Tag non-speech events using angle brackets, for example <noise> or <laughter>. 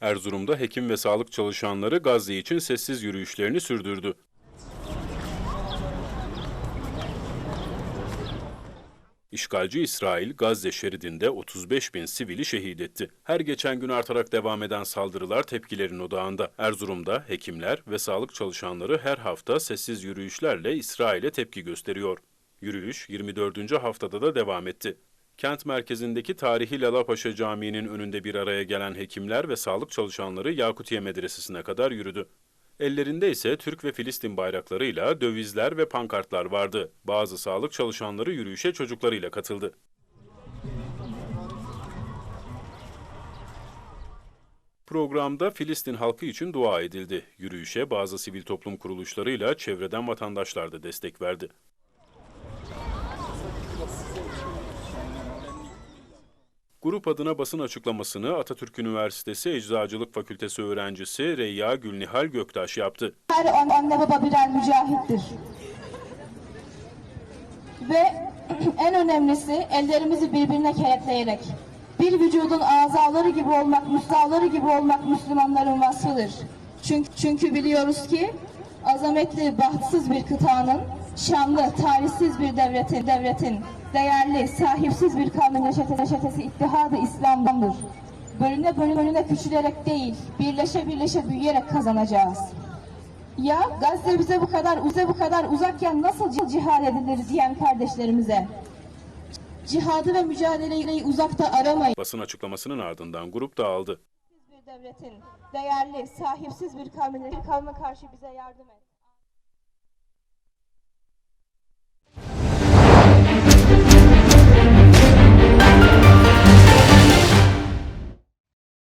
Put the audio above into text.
Erzurum'da hekim ve sağlık çalışanları Gazze için sessiz yürüyüşlerini sürdürdü. İşgalci İsrail, Gazze şeridinde 35 bin sivili şehit etti. Her geçen gün artarak devam eden saldırılar tepkilerin odağında. Erzurum'da hekimler ve sağlık çalışanları her hafta sessiz yürüyüşlerle İsrail'e tepki gösteriyor. Yürüyüş 24. haftada da devam etti. Kent merkezindeki tarihi Lalapaşa Camii'nin önünde bir araya gelen hekimler ve sağlık çalışanları Yakutiye Medresesi'ne kadar yürüdü. Ellerinde ise Türk ve Filistin bayraklarıyla dövizler ve pankartlar vardı. Bazı sağlık çalışanları yürüyüşe çocuklarıyla katıldı. Programda Filistin halkı için dua edildi. Yürüyüşe bazı sivil toplum kuruluşlarıyla çevreden vatandaşlar da destek verdi. Grup adına basın açıklamasını Atatürk Üniversitesi Eczacılık Fakültesi öğrencisi Reyya Gülnihal Göktaş yaptı. Her an- anne baba birer mücahittir. Ve <clears throat> en önemlisi ellerimizi birbirine kenetleyerek bir vücudun azaları gibi olmak, müstahaları gibi olmak Müslümanların vasfıdır. Çünkü, çünkü biliyoruz ki azametli, bahtsız bir kıtanın, şanlı, tarihsiz bir devletin, devletin, değerli, sahipsiz bir kavmin neşete, neşetesi ittihadı İslam'dandır. Bölüne bölüne, küçülerek değil, birleşe birleşe büyüyerek kazanacağız. Ya Gazze bize bu kadar bize bu kadar uzakken nasıl cih- cihad edilir diyen kardeşlerimize. Cihadı ve mücadeleyi uzakta aramayın. Basın açıklamasının ardından grup dağıldı. Devletin değerli, sahipsiz bir kavmine, bir kavme karşı bize yardım et.